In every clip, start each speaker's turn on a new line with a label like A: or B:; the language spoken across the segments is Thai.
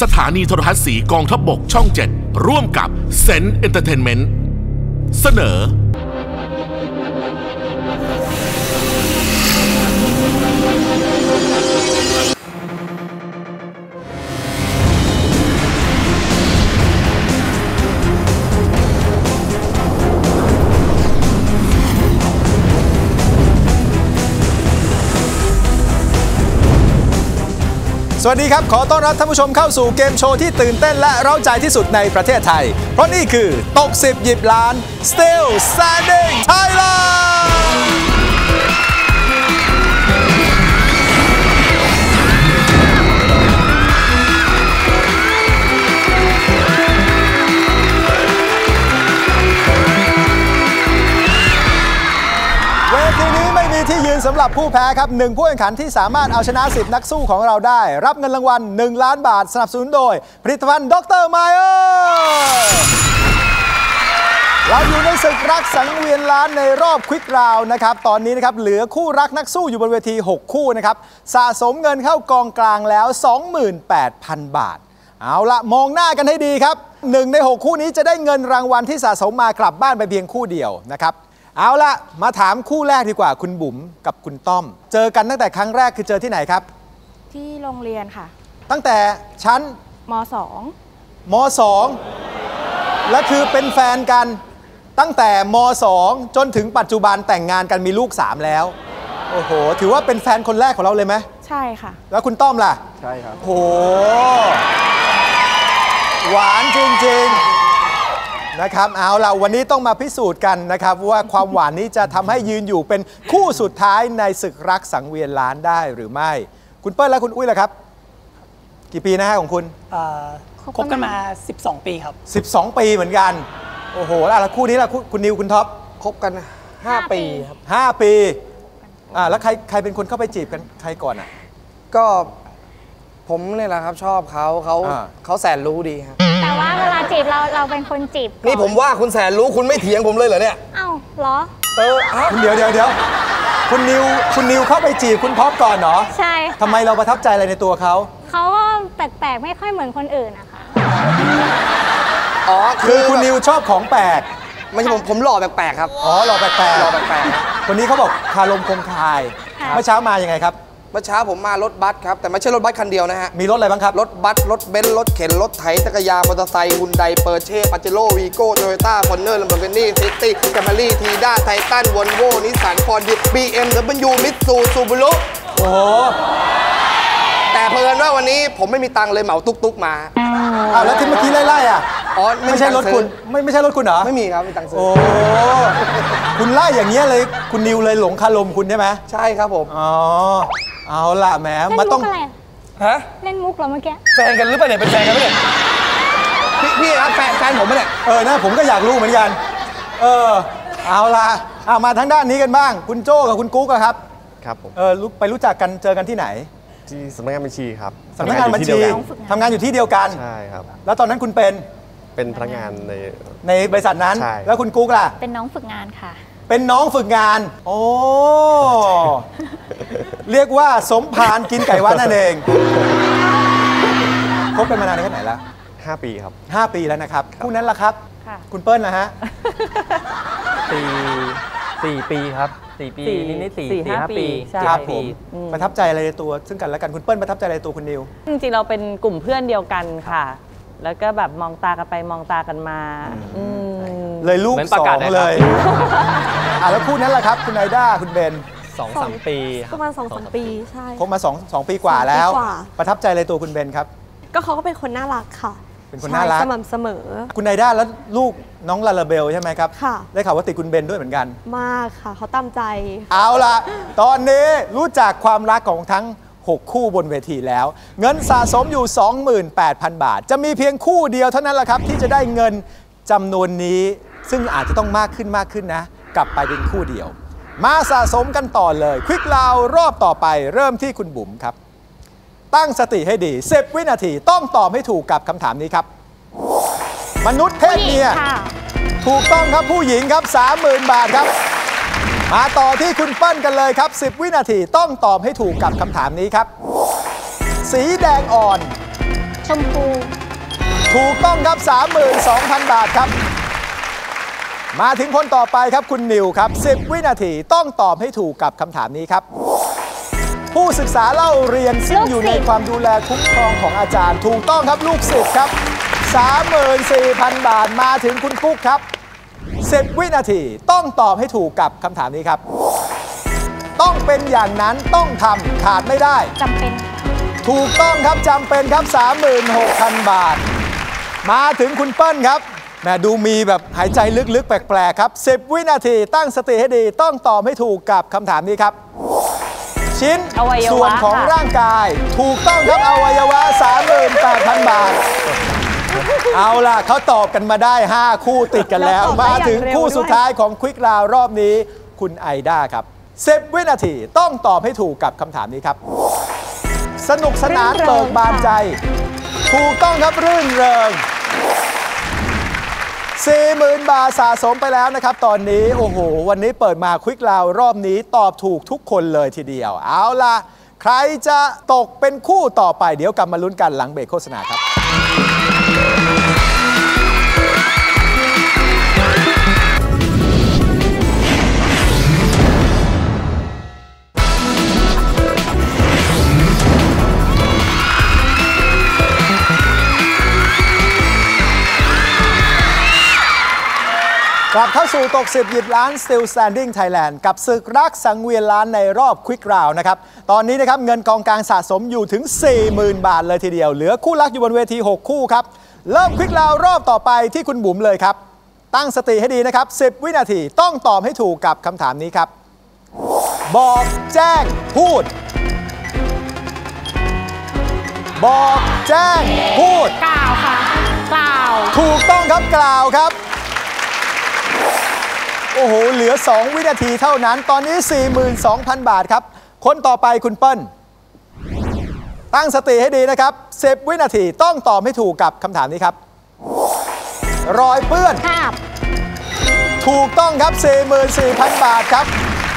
A: สถานีโทรทัศน์สีกองทัพบบกช่อง 7 ร่วมกับเซนเอนเตอร์เทนเมนต์เสนอ
B: วัสดีครับ ขอต้อนรับท่านผู้ชมเข้าสู่เกมโชว์ที่ตื่นเต้นและเร้าใจที่สุดในประเทศไทย เพราะนี่คือตก 10 หยิบล้าน Still Standing Thailand รับผู้แพ้ครับหนึ่งผู้แข่งขันที่สามารถเอาชนะ10นักสู้ของเราได้ รับเงินรางวัล1ล้านบาทสนับสนุนโดยผลิตภัณฑ์ดรไมเออร์เราอยู่ในศึกรักสังเวียนล้านในรอบควิกราวนะครับ ตอนนี้นะครับเหลือคู่รักนักสู้อยู่บนเวที 6 คู่นะครับ สะสมเงินเข้ากองกลางแล้ว 28,000 บาท เอาละมองหน้ากันให้ดีครับหนึ่งใน 6 คู่นี้จะได้เงินรางวัลที่สะสมมากลับบ้านไปเพียงคู่เดียวนะครับ เอาละมาถามคู่แรกดีกว่าคุณบุ๋มกับคุณต้อม เจอกันตั้งแต่ครั้งแรกคือเจอที่ไหนครับ
C: ที่โรงเรียนค่ะ
B: ตั้งแต่ชั้น
C: ม
B: ม2และคือเป็นแฟนกันตั้งแต่ม2จนถึงปัจจุบันแต่งงานกันมีลูก 3 แล้ว โอ้โห ถือว่าเป็นแฟนคนแรกของเราเลยไหม
C: .2 ใช่ค่ะ
B: แล้วคุณต้อมล่ะ
D: ใช่ครับ
B: โหหวานจริงๆ นะครับเอาล่ะวันนี้ต้องมาพิสูจน์กันนะครับ ว่าความหวานนี้จะทำให้ยืนอยู่เป็นคู่สุดท้ายในศึกรักสังเวียนล้านได้หรือไม่ คุณเปิ้ลและคุณอุ้ยล่ะครับ กี่ปีนะฮะของคุณ
E: เอ่อ
C: คบกัน
E: คบกันมา 12 ปีครับ
B: 12 ปีเหมือนกัน โอ้โห แล้วแล้วคู่นี้ล่ะคุณคุณนิวคุณท็อป
D: คบกัน 5 ปีครับ
B: 5 ปีอ่าแล้วใครใครเป็นคนเข้าไปจีบกันใครก่อนอะ
D: ก็ผมเนี่ยแหละครับชอบเขาเขา
B: อ่า
D: เขาแสนรู้ดีครับ
F: แต่ว่าเวลาจีบเราเราเป็นคนจีบก่อ
D: นี่ผมว่าคุณแสนรู้คุณไม่เถียงผมเลยเหรอเนี่ย
F: เอ้าเหรอ
D: เออฮะ
B: คุณเดี๋ยวเดี๋ยวเดี๋ยวคุณนิวคุณนิวเข้าไปจีบคุณท็อปก่อนเหรอ
F: ใช่
B: ทำไมเราประทับใจอะไรในตัวเขา
F: เขาก็แปลกๆไม่ค่อยเหมือนคนอื่นนะคะ
D: อ๋อ
B: คื
D: คืออ
B: คุณนิวชอบของแปลก
D: ไม่ใช่ผมผมหล่อแปลกๆครับ
B: อ๋อหล่อแปลก
D: หล่อแปลก
B: ๆคนนี้เขาบอกคารมคงคาย
F: ค่ะ
B: เมื่อเช้ามายังไงครับ
D: ๆเมื่อเช้าผมมารถบัสครับ แต่ไม่ใช่รถบัสคันเดียวนะฮะ
B: มีรถอะไรบ้างครับ
D: รถบัส รถเบนซ์ รถเข็น รถไถจักรยาน มอเตอร์ไซค์ฮุนไดเปอร์เช่ปาเจโร่วีโก้โตโยต้าฟอนเนอร์ลัมโบกินี่ซิตี้แคมรี่ทีด้าไททันวอลโว่นิสสันฟอร์ดบีเอ็มดับเบิลยูมิตซูซูบูรุ
B: โอ้โห
D: แต่เพลินว่าวันนี้ผมไม่มีตังค์เลยเหมาตุ๊กๆมา
B: อ้าวแล้วที่เมื่อกี้ไล่ๆอะ
D: อ๋อ
B: ไม่ใช่รถคุณ ไม่ไม่ใช่รถคุณเหรอ
D: ไม่มีครับไม่มีตังค์ซื้อ
B: โอ้ คุณไล่อย่างเงี้ยเลย คุณนิวเลยหลงคารมคุณใช่ไหม
D: ใช่ครับผม
B: อ๋อ เอาละแหม
F: เล่น
B: มาต้
F: มุ
B: อง
F: กอะไร
D: ฮะ
F: เล่นมุกเหรอเมื่อกี้
D: แฟนกันหรือเปล่าเนี่ยเป็นแฟนกันไหมเนี่ยพี่พี่ครับแฟนแฟนผมไหมเนี่ย
B: เออนะผมก็อยากรู้เหมือนกัน เออ เอาละเอามาทางด้านนี้กันบ้าง คุณโจ้กับคุณกุ๊กอะครับ
G: ครับผม
B: เออรู้ไปรู้จักกันเจอกันที่ไหน
G: ที่สำนักงานบัญชีครับ
B: สำนักงานบัญชี
G: ทำงานอยู่ที่เดียวกัน
B: ทำงานอยู่ที่เดียวกัน
G: ใช่ครับ
B: แล้วตอนนั้นคุณเป็น
G: เป็นพนักงานใน
B: ในบริษัทนั้น
G: ใช่
B: แล้วคุณกุ๊กล่ะ
F: เป็นน้องฝึกงานค่ะ
B: เป็นน้องฝึกงาน โอ้ เรียกว่าสมพานกินไก่วัดนั่นเองคบกันมานานแค่ไหนแล้ว
G: 5ปีครับ
B: ห้าปีแล้วนะครับคู่นั้นล่ะครับ
C: ค่ะ
B: คุณเปิ้ลนะฮะ
H: สี่สี่ปีครับสี่ปี
E: สี่
H: นิดๆสี่
E: สี่
H: สี่
E: ห้า
H: ห้า
E: ปี
H: ปี
E: ใช่
H: เจ็ด
B: ครับผ
H: ปี
B: ม
E: อืม
B: ประทับใจอะไรในตัว ซึ่งกันและกันคุณเปิ้ลประทับใจอะไรในตัวคุณนิว
E: จริงๆเราเป็นกลุ่มเพื่อนเดียวกันค่ะ แล้วก็แบบมองตากันไปมองตากันมาอืม
B: เลยลูก
H: เหมือน
B: ส
H: ประาศ
B: อกง
H: นะครับ
B: เลยอะแล้วคู่นั้นล่ะครับ คุณไอด้าคุณเบน
H: สองสามปีค
I: ป
H: รับ
I: ระมาณสองสามปีใช่
B: คบมาสองสองปีกว่าแล้ว
I: สองปีกว่า
B: ประทับใจอะไรตัวคุณเบนครับ
I: ก็เขาก็เป็นคนน่ารักค่ะ
B: เป็นคนน่ารัก
I: ใช่สม่ำเสมอ
B: คุณไอด้าแล้วลูกน้องลาลาเบลใช่ไหมครับ
I: ค่ะ
B: ได้ข่าวว่าติดคุณเบนด้วยเหมือนกัน
I: มากค่ะ เขาตามใจ
B: เอาล่ะ ตอนนี้รู้จักความรักของทั้ง 6 คู่บนเวทีแล้ว เงินสะสมอยู่ 28,000 บาท จะมีเพียงคู่เดียวเท่านั้นแหละครับ ที่จะได้เงินจำนวนนี้ ซึ่งอาจจะต้องมากขึ้นมากขึ้นนะ กลับไปเป็นคู่เดียว มาสะสมกันต่อเลย ควิกลาวรอบต่อไปเริ่มที่คุณบุ๋มครับ ตั้งสติให้ดี10วินาทีต้องตอบให้ถูกกับคำถามนี้ครับ มนุษย์เพศ
F: ผู้หญิ
B: เมี
F: ง
B: ย
F: ค่ะ
B: ถูกต้องครับผู้หญิงครับ 30,000 บาทครับ มาต่อที่คุณเปิ้ลกันเลยครับ 10 วินาทีต้องตอบให้ถูกกับคำถามนี้ครับ สีแดงอ่อน
F: ชมพู
B: ถูกต้องครับ 32,000 บาทครับ มาถึงคนต่อไปครับคุณนิวครับ 10 วินาทีต้องตอบให้ถูกกับคำถามนี้ครับ ผู้ศึกษาเล่าเรียนซึ่งอยู่ในความดูแลคุ้มครองของอาจารย์ ถูกต้องครับลูกศิษย์ครับ 34,000 บาทมาถึงคุณกุ๊กครับ 10 วินาทีต้องตอบให้ถูกกับคำถามนี้ครับ ต้องเป็นอย่างนั้นต้องทำขาดไม่ได้
F: จำเป็นค่ะ
B: ถูกต้องครับจำเป็นครับ 36,000 บาท มาถึงคุณเปิ้ลครับแหมดูมีแบบหายใจลึกๆ แปลกๆ ครับ 10 วินาทีตั้งสติให้ดีต้องตอบให้ถูกกับคำถามนี้ครับ ชิ้น
E: อวัยวะ
B: ส่วนของ
E: ค่ะ
B: ร่างกาย ถูกต้องครับอวัยวะ 38,000 บาท เอาล่ะเขาตอบกันมาได้ 5 คู่ติดกันแล้ว
E: เราตอบได้
B: มาถึง
E: อย่างเร็ว
B: คู่สุด
E: ด้วย
B: ท้ายของควิกราวรอบนี้ คุณไอด้าครับ10วินาทีต้องตอบให้ถูกกับคำถามนี้ครับ สนุกสนานเบิกบานใจ ถูกต้องครับรื่นเริง 40,000 บาทสะสมไปแล้วนะครับ ตอนนี้ โอ้โห วันนี้เปิดมาควิกลาวรอบนี้ตอบถูกทุกคนเลยทีเดียว เอาล่ะ ใครจะตกเป็นคู่ต่อไปเดี๋ยวกลับมาลุ้นกันหลังเบรกโฆษณาครับ กลับเข้าสู่ตก10หยิบล้าน Still Standing Thailand กับศึกรักสังเวียนล้านในรอบควิกราวนะครับ ตอนนี้นะครับเงินกองกลางสะสมอยู่ถึง 40,000 บาทเลยทีเดียว เหลือคู่รักอยู่บนเวที 6 คู่ครับ เริ่มควิกราวรอบต่อไปที่คุณบุ๋มเลยครับ ตั้งสติให้ดีนะครับ 10 วินาทีต้องตอบให้ถูกกับคำถามนี้ครับ บอกแจ้งพูด บอกแจ้งพูด
C: กล่าวค่ะ กล่าว
B: ถูกต้องครับกล่าวครับ โอ้โห เหลือ 2 วินาทีเท่านั้น ตอนนี้ 42,000 บาทครับ คนต่อไปคุณเปิ้ล ตั้งสติให้ดีนะครับ 10 วินาทีต้องตอบให้ถูกกับคำถามนี้ครับ รอยเปื้อน
F: คาบ
B: ถูกต้องครับ 44,000 บาทครับ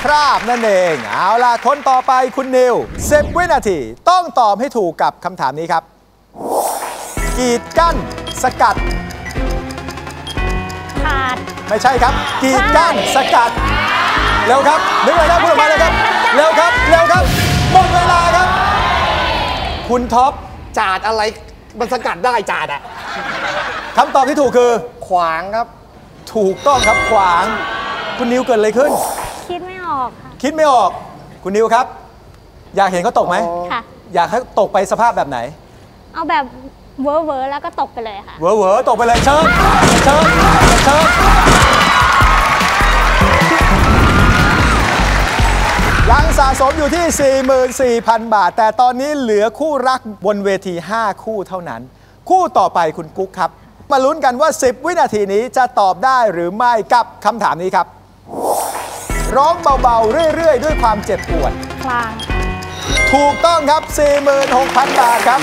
B: คราบนั่นเอง เอาล่ะ คนต่อไปคุณนิว 10 วินาที ต้องตอบให้ถูกกับคำถามนี้ครับ กีดกั้น สกัด
F: ขาด
B: ไม่ใช่ครับ กีดกั้นสกัดเร็วครับนึกอะไรได้พูดออกมาเลยครับเร็วครับเร็วครับหมดเวลาครับ คุณท็อป
D: จาดอะไรมันสกัดได้จาดอะ
B: คำตอบที่ถูกคือ
D: ขวางครับ
B: ถูกต้องครับขวาง คุณนิวเกิดอะไรขึ้น
F: คิดไม่ออกค่ะ
B: คิดไม่ออก คุณนิวครับ อยากเห็นเขาตกไหม
F: ค่ะ
B: อยากให้ตกไปสภาพแบบไหน
F: เอาแบบเวอร์เวอร์แล้วก็ตกไปเลยค่ะ
B: เหวอเหวอตกไปเลยเชิญเชิญเชิญ สะสมอยู่ที่ 44,000 บาท แต่ตอนนี้เหลือคู่รักบนเวที 5 คู่เท่านั้น คู่ต่อไปคุณกุ๊กครับ มาลุ้นกันว่า 10 วินาทีนี้จะตอบได้หรือไม่กับคำถามนี้ครับ ร้องเบาๆ เรื่อย ๆ ด้วยความเจ็บปวด
C: คลาง
B: ถูกต้องครับ 46,000 บาทครับ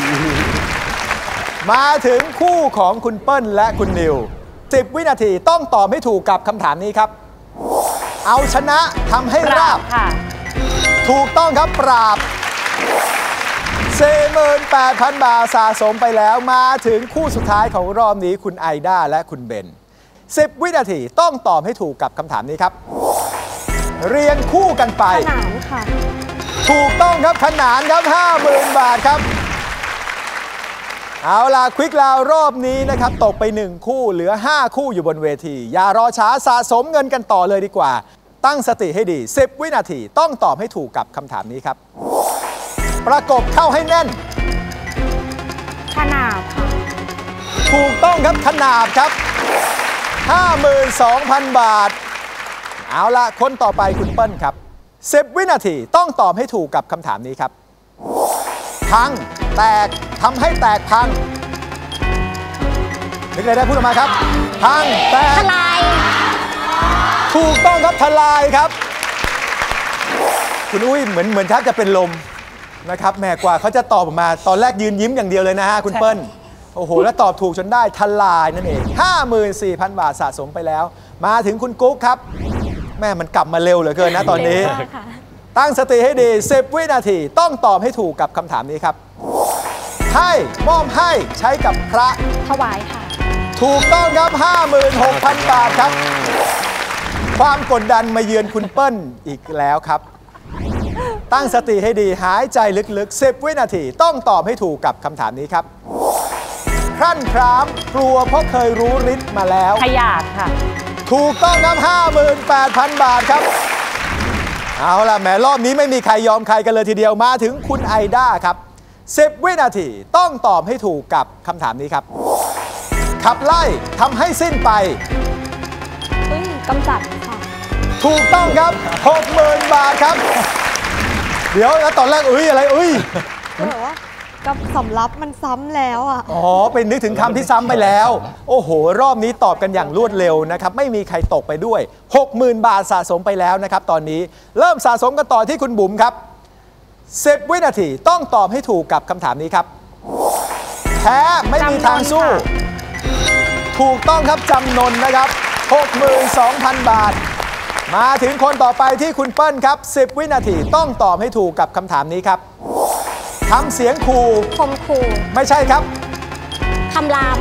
B: มาถึงคู่ของคุณเปิ้ลและคุณนิว 10 วินาทีต้องตอบให้ถูกกับคำถามนี้ครับ เอาชนะทำให้
E: ปรา
B: รา
E: บบค่ะ
B: ถูกต้องครับปราบ 48,000 บาทสะสมไปแล้วมาถึงคู่สุดท้ายของรอบนี้คุณไอด้าและคุณเบน 10 วินาทีต้องตอบให้ถูกกับคำถามนี้ครับ เรียงคู่กันไป
I: ขนานค่ะ
B: ถูกต้องครับขนานครับ 50,000 บาทครับ เอาล่ะควิกลาวรอบนี้นะครับ ตกไป 1 คู่เหลือ 5 คู่อยู่บนเวที อย่ารอช้าสะสมเงินกันต่อเลยดีกว่า ตั้งสติให้ดี 10 วินาทีต้องตอบให้ถูกกับคำถามนี้ครับ ประกบเข้าให้แน่น
C: ขนาบค่ะ
B: ถูกต้องครับขนาบครับ 52,000 บาท เอาละคนต่อไปคุณเปิ้ลครับ 10 วินาทีต้องตอบให้ถูกกับคำถามนี้ครับ พัง แตกทำให้แตกพังนึกอะไรได้พูดออกมาครับ พัง แตก
F: ทลาย
B: ถูกต้องครับทลายครับ คุณอุ้ยเหมือนเหมือนแทบจะเป็นลมนะครับแหม่กว่าเขาจะตอบออกมาตอนแรกยืนยิ้มอย่างเดียวเลยนะฮะคุณเปิ้ลโอ้โห แล้วตอบถูกจนได้ทลายนั่นเอง 54,000 บาทสะสมไปแล้ว มาถึงคุณกุ๊กครับ แม่มันกลับมาเร็วเหลือเกินนะตอนนี้
F: เร็วมากค่ะ
B: ตั้งสติให้ดี 10 วินาที ต้องตอบให้ถูกกับคำถามนี้ครับทให้มอบให้ใช้กับพระ
C: ถวายค่ะ
B: ถูกต้องครับ 56,000 บาทครับ ความกดดันมาเยือนคุณเปิ้ลอีกแล้วครับ ตั้งสติให้ดีหายใจลึกๆ 10 วินาที ต้องตอบให้ถูกกับคำถามนี้ครับครั่นครามกลัวเพราะเคยรู้ฤทธิ์มาแล้ว
E: ขยาดค่ะ
B: ถูกต้องครับ58,000 บาทครับ เอาล่ะแหมรอบนี้ไม่มีใครยอมใครกันเลยทีเดียวมาถึงคุณไอด้าครับ 10 วินาทีต้องตอบให้ถูกกับคำถามนี้ครับ ขับไล่ทำให้สิ้นไป
I: เอ้ยกำจัดค่ะ
B: ถูกต้องครับ 60,000 บาทครับ เดี๋ยวแล้วตอนแรกอุ้ยอะไรอุ้ย
I: คือแบบว่ากับสำรับมันซ้ำแล้วอะ
B: อ๋อเป็นนึกถึงคำที่ซ้ำไปแล้ว โอ้โห รอบนี้ตอบกันอย่างรวดเร็วนะครับ ไม่มีใครตกไปด้วย 60,000 บาทสะสมไปแล้วนะครับ ตอนนี้เริ่มสะสมกันต่อที่คุณบุ๋มครับ 10 วินาทีต้องตอบให้ถูกกับคำถามนี้ครับ แพ้ไม่มีทางสู้
C: จำนนค่ะ
B: ถูกต้องครับจำนนนะครับ 62,000 บาท มาถึงคนต่อไปที่คุณเปิ้ลครับ 10 วินาทีต้องตอบให้ถูกกับคำถามนี้ครับทำเสียงขู่
C: คมขู่
B: ไม่ใช่ครับ
C: คำราม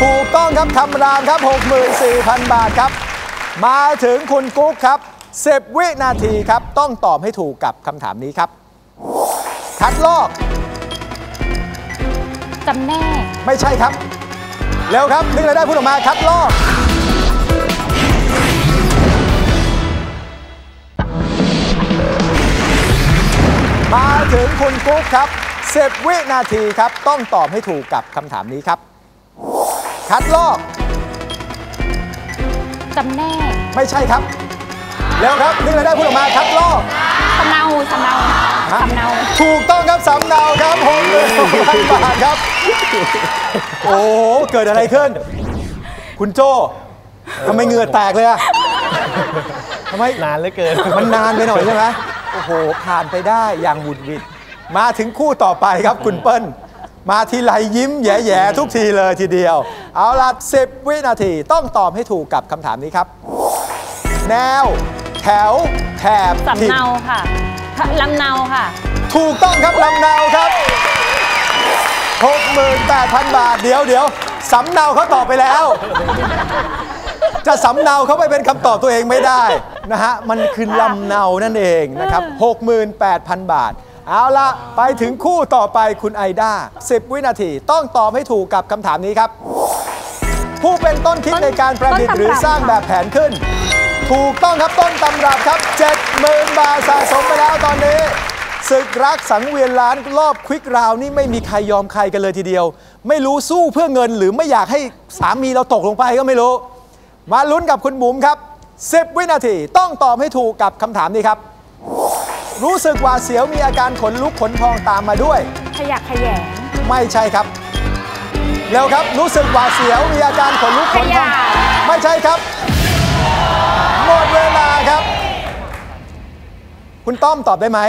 B: ถูกต้องครับคำรามครับ 64,000 บาทครับ มาถึงคุณกุ๊กครับ 10 วินาทีครับ ต้องตอบให้ถูกกับคำถามนี้ครับ คัดลอก
C: จำแนก
B: ไม่ใช่ครับ เร็วครับนึกอะไรได้พูดออกมาคัดลอก มาถึงคุณกุ๊กครับ10วินาทีครับ ต้องตอบให้ถูกกับคำถามนี้ครับ คัดลอก
C: จำแนก
B: ไม่ใช่ครับเร็วครับนึกอะไรได้พูดออกมาคัดลอก
C: สำเนาสำเนาสำเนา
B: ถูกต้องครับสำเนาครับหกหมื่นพันบาทครับ โอ้โหเกิดอะไรขึ้น คุณโจ้ทำไมเหงื่อแตกเลยอะทำไม
H: นานเหลือเกิน
B: มันนานไปหน่อยใช่ไหม โอ้โห ผ่านไปได้อย่างหวุดหวิด มาถึงคู่ต่อไปครับคุณเปิ้ล มาทีไรยิ้มแย่ๆทุกทีเลยทีเดียว เอาล่ะ10 วินาทีต้องตอบให้ถูกกับคำถามนี้ครับ แนว แถว แถบ
E: สำ
B: ถิ่น
E: เนาค่ะลำเนาค่ะ
B: ถูกต้องครับลำเนาครับ 68,000 บาท เดี๋ยวเดี๋ยวสำเนาเขาตอบไปแล้ว จะสำเนาเขาไปเป็นคำตอบตัวเองไม่ได้นะฮะมันคือลำเนานั่นเองนะครับ68,000 บาท เอาละไปถึงคู่ต่อไปคุณไอด้า10 วินาทีต้องตอบให้ถูกกับคำถามนี้ครับ ผู้เป็นต้นคิดในการประดิษฐ์หรือสร้างแบบแผนขึ้น ถูกต้องครับต้นตำรับครับ 70,000 บาทสะสมไปแล้วตอนนี้ศึกรักสังเวียนล้านรอบควิกราวนี่ไม่มีใครยอมใครกันเลยทีเดียว ไม่รู้สู้เพื่อเงินหรือไม่อยากให้สามีเราตกลงไปก็ไม่รู้ มาลุ้นกับคุณบุ๋มครับ 10 วินาทีต้องตอบให้ถูกกับคำถามนี้ครับ รู้สึกหว่าดเสียวมีอาการขนลุกขนพองตามมาด้วย
C: ขยักขยง
B: ไม่ใช่ครับ เร็วครับรู้สึกหวาดเสียวมีอาการขนลุกขนพอง
C: ขยะ
B: ไม่ใช่ครับ หมดเวลาครับ คุณต้อมตอบได้ไหม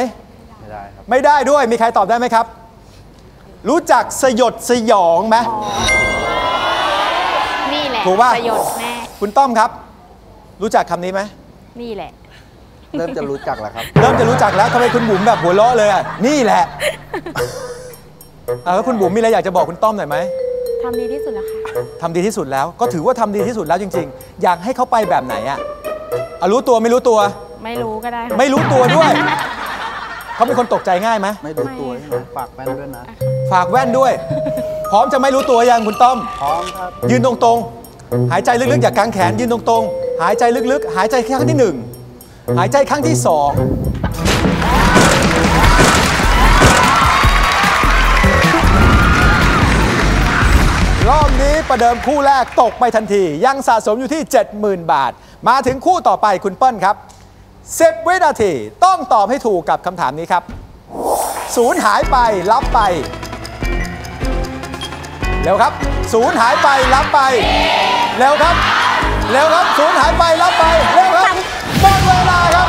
G: ไม่ได้ครับ
B: ไม่ได้ด้วยมีใครตอบได้ไหมครับ รู้จักสยดสยองไหม
C: นี่แหละ
B: ถูกป่ะ
C: ประโยชน์แม่
B: คุณต้อมครับ รู้จักคำนี้ไหม
C: นี่แหละ
D: เริ่มจะรู้จักแล้วครับ
B: เริ่มจะรู้จักแล้วทำไมคุณบุ๋มแบบหัวเราะเลยอะนี่แหละเอาแล้วคุณบุ๋มมีอะไรอยากจะบอกคุณต้อมหน่อยไหม
C: ทำดีที่สุดแล้วค่ะ
B: ทำดีที่สุดแล้วก็ถือว่าทำดีที่สุดแล้วจริง ๆ อยากให้เขาไปแบบไหนอะเอารู้ตัวไม่รู้ตัว
C: ไม่รู้ก็ได้ค่ะ
B: ไม่รู้ตัวด้วย เขาเป็นคนตกใจง่ายไหม
H: ไม่ดูตัวใช่ไหมฝากแฟนด้วยนะ
B: ฝากแว่นด้วย พร้อมจะไม่รู้ตัวยังคุณต้อม
H: พร้อมครับ
B: ยืนตรงๆ หายใจลึกๆอย่ากางแขนยืนตรงๆ หายใจลึกๆ หายใจครั้งที่หนึ่งหายใจครั้งที่สองรอบนี้ประเดิมคู่แรกตกไปทันที ยังสะสมอยู่ที่ 70,000 บาท มาถึงคู่ต่อไปคุณเปิ้ลครับ 10 วินาทีต้องตอบให้ถูกกับคำถามนี้ครับ ศูนย์หายไปรับไป เร็วครับ ศูนย์หายไปรับไป เร็วครับ เร็วครับศูนย์หายไปรับไปเร็วครับหมดเวลาครับ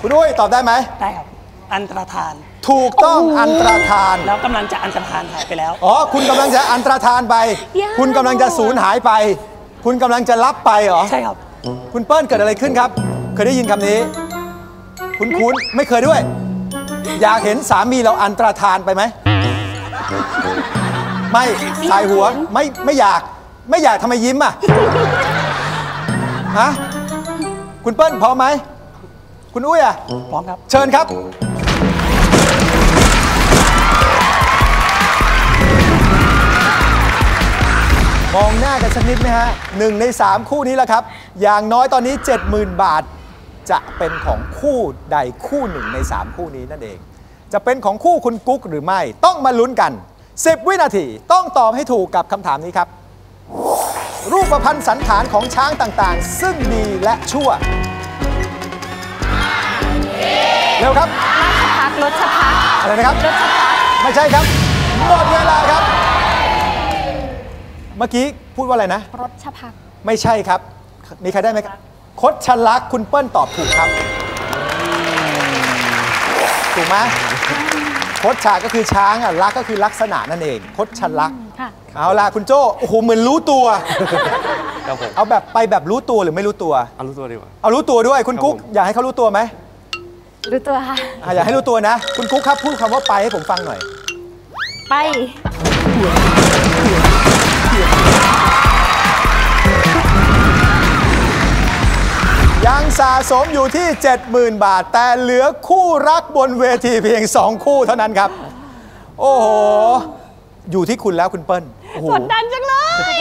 B: คุณอุ้ยตอบได้ไหม
J: ได้ครับ อันตรธาน
B: ถูกต้องอันตรธาน
J: แล้วกำลังจะอันตรธานหายไปแล้ว
B: อ๋อ คุณกำลังจะอันตรธานไป
C: ยาก
B: คุณกำลังจะสูญหายไป คุณกำลังจะรับไปเหรอ
J: ใช่ครับ
B: คุณเปิ้ลเกิดอะไรขึ้นครับ เคยได้ยินคำนี้ คุณคุ้นๆไม่เคยด้วย อยากเห็นสามีเราอันตรธานไปไหม ไม่สายหัวไม่ไม่อยาก ไม่อยากทำไมยิ้มอะฮะคุณเปิ้ลพร้อมไหม คุณอุ้ยอะ
J: พร้อมครับ
B: เชิญครับ มองหน้ากันสักนิดไหมฮะหนึ่งใน3คู่นี้แหละครับ อย่างน้อยตอนนี้ 70,000 บาท จะเป็นของคู่ใดคู่หนึ่งใน 3 คู่นี้นั่นเอง จะเป็นของคู่คุณกุ๊กหรือไม่ต้องมาลุ้นกัน 10 วินาทีต้องตอบให้ถูกกับคำถามนี้ครับ รูปพันธ์สันฐานของช้างต่างๆ ซึ่งดีและชั่วเร็วครับ
C: พักรถชะพัก
B: อะไรนะครับ
C: รถชะพัก
B: ไม่ใช่ครับหมดเวลาครับ เมื่อกี้พูดว่าอะไรนะ
C: รถชะพัก
B: ไม่ใช่ครับ มีใครได้ไหมครับคดชลักษณ์คุณเปิ้ลตอบถูกครับ ถูกไหม คดชาก็คือช้างอะลักก็คือลักษณะนั่นเองคดชลักษณ์
C: ค่ะ
B: เอาล่ะคุณโจ้โอ้โหเหมือนรู้ตัว
G: ครับผม
B: เอาแบบไปแบบรู้ตัวหรือไม่รู้ตัว
G: เอารู้ตัวดีกว่า
B: เอารู้ตัวด้วยคุณ
G: ครับ
B: กุ๊ก
G: ผม
B: อยากให้เขารู้ตัวไหม
C: รู้ตัวค่ะ
B: อะอยากให้รู้ตัวนะ คุณกุ๊กครับพูดคำว่าไปให้ผมฟังหน่อย
C: ไป
B: ยังสะสมอยู่ที่ 70,000 บาท แต่เหลือคู่รักบนเวทีเพียง 2 คู่เท่านั้นครับ โอ้โห อยู่ที่คุณแล้วคุณเปิ้ลโอ้โห
I: กดดันจังเลย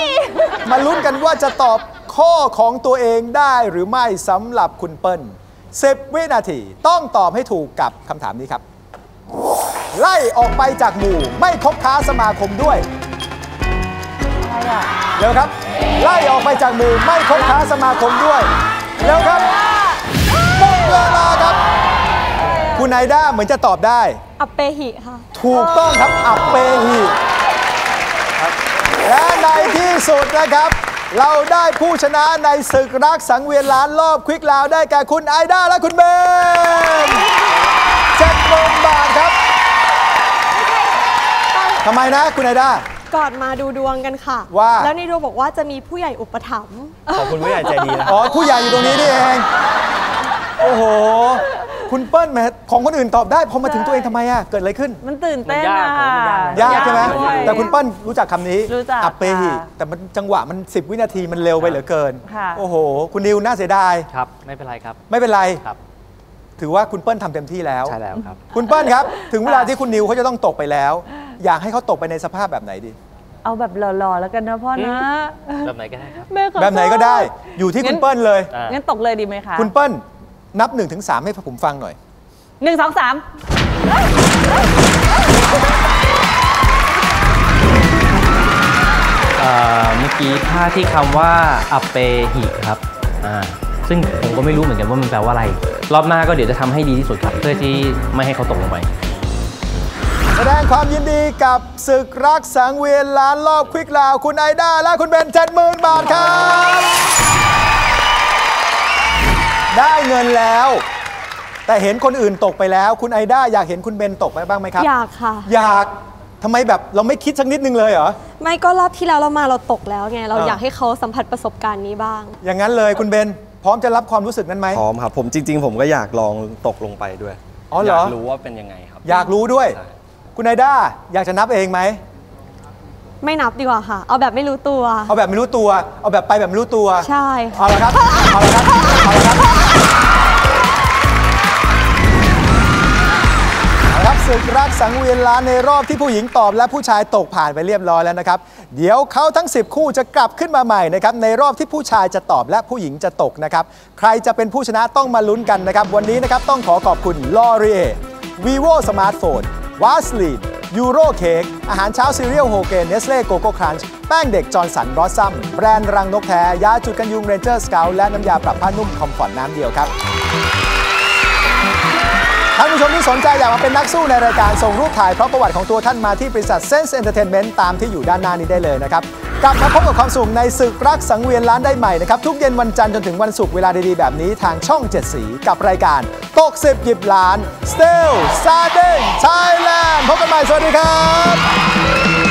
B: มาลุ้นกันว่าจะตอบข้อของตัวเองได้หรือไม่สำหรับคุณเปิ้ล10 วินาทีต้องตอบให้ถูกกับคำถามนี้ครับ ไล่ออกไปจากหมู่ไม่คบค้าสมาคมด้วย
E: อะไรอะ
B: เร็วครับ ไล่ออกไปจากหมู่ไม่คบค้าสมาคมด้วย เร็วครับหมดเวลาครับ คุณไนด้าเหมือนจะตอบได้
I: อัปเปหิค่ะ
B: ถูกต้องครับ อับเปหีและในที่สุดนะครับ เราได้ผู้ชนะในศึกรักสังเวียนล้านรอบควิกลาวได้แก่คุณไอด้าและคุณเบนเจ็ดหมื่นบาทครับทำไมนะคุณไอด้า
I: ก่อนมาดูดวงกันค่ะ
B: ว่า
I: แล้วในดวงบอกว่าจะมีผู้ใหญ่อุปถัมภ์
H: ขอบคุณผู้ใหญ่ใจดีนะ
B: อ๋อผู้ใหญ่อยู่ตรงนี้นี่เอง โอ้โห คุณเปิ้ลแหมของคนอื่นตอบได้พอมาถึงตัวเองทำไมอะเกิดอะไรขึ้น
E: มันตื่นเต้น
H: มันยาก
E: อะ
H: ผมมันยาก
B: ยากใช่ไหม
E: ด้วย
B: แต่คุณเปิ้ลรู้จักคำนี้
E: รู้จัก
B: อับเปหิ
E: ค่ะ
B: แต่มันจังหวะมัน 10 วินาทีมันเร็วไปเหลือเกิน
E: ค่ะ
B: โอ้โห คุณนิวน่าเสียดาย
H: ครับ ไม่เป็นไรครับ
B: ไม่เป็นไร
H: ครับ
B: ถือว่าคุณเปิ้ลทำเต็มที่แล้ว
H: ใช่แล้วครับ
B: คุณเปิ้ลครับ ถึงเวลาที่คุณนิวเขาจะต้องตกไปแล้ว อยากให้เขาตกไปในสภาพแบบไหนดี
E: เอาแบบหล่อๆแล้วกันนะพ่อนะ
H: แบบไหนก็ได้ครับ
E: แม่ขอโทษ
B: แบบไหนก็ได้ อยู่ที่คุณเปิ้ลเลย
H: อ่า
E: งั้นตกเลยดีไหมคะ
B: คุณเปิ้ลนับ1นถึงสให้ผมฟังหน่อย
E: หนึ่งสองสาม
H: เอ่อเมื่อกี้ท่าที่คำว่าอัปเปหิครับ อ่า ซึ่งผมก็ไม่รู้เหมือนกันว่ามันแปลว่าอะไร รอบหน้าก็เดี๋ยวจะทำให้ดีที่สุดครับ เพื่อที่ไม่ให้เขาตกลงไป
B: แสดงความยินดีกับศึกรักสังเวียนล้านรอบควิกลาว คุณไอด้าและคุณเบนเจ็ดหมื่นบาทครับ ได้เงินแล้ว แต่เห็นคนอื่นตกไปแล้ว คุณไอด้าอยากเห็นคุณเบนตกไปบ้างไหมครับ
I: อยากค่ะ
B: อยากทำไมแบบเราไม่คิดสักนิดนึงเลยเหรอ
I: ไม่ก็รอบที่แล้วเรามาเราตกแล้วไง เรา
B: อ่า
I: อยากให้เขาสัมผัสประสบการณ์นี้บ้าง
B: อย่างนั้นเลยคุณเบน พร้อมจะรับความรู้สึกนั้นไหม
G: พร้อมครับ ผมจริง ๆ ผมก็อยากลองตกลงไปด้วย
B: อ๋อเหรอ
G: ยากรู้ว่าเป็นยังไงครับ
B: อยากรู้ด้วย
G: ใช่
B: คุณไอด้าอยากจะนับเองไหม
I: ไม่นับดีกว่าค่ะ เอาแบบไม่รู้ตัว
B: เอาแบบไม่รู้ตัว เอาแบบไปแบบไม่รู้ตัว
I: ใช่ค่ะ
B: เอาละครับ เอาละครับ เอาละครับ เอาละครับศึกรักสังเวียนล้านในรอบที่ผู้หญิงตอบและผู้ชายตกผ่านไปเรียบร้อยแล้วนะครับ เดี๋ยวเขาทั้ง 10 คู่จะกลับขึ้นมาใหม่นะครับในรอบที่ผู้ชายจะตอบและผู้หญิงจะตกนะครับ ใครจะเป็นผู้ชนะต้องมาลุ้นกันนะครับ วันนี้นะครับต้องขอขอบคุณลอรีเอ vivo สมาร์ทโฟน วาสลีนยูโรเค้กอาหารเช้าซีเรียลโฮเกนเนสเล่โกโก้ครันช์แป้งเด็กจอร์นสันบรอสซัมแบรนด์รังนกแท้ยาจุดกันยุงเรนเจอร์สเกลและน้ำยาปรับผ้านุ่มคอมฟอร์ตน้ำเดียวครับ ท่านผู้ชมที่สนใจอยากมาเป็นนักสู้ในรายการส่งรูปถ่ายพร้อมประวัติของตัวท่านมาที่บริษัท Sense Entertainment ตามที่อยู่ด้านหน้านี้ได้เลยนะครับกลับมาพบกับความสุขในศึกรักสังเวียนล้านได้ใหม่นะครับ ทุกเย็นวันจันทร์จนถึงวันศุกร์เวลาดีๆ แบบนี้ทางช่อง 7 สีกับรายการตกสิบหยิบล้าน Still s a r d e n Thailand พบกันใหม่สวัสดีครับ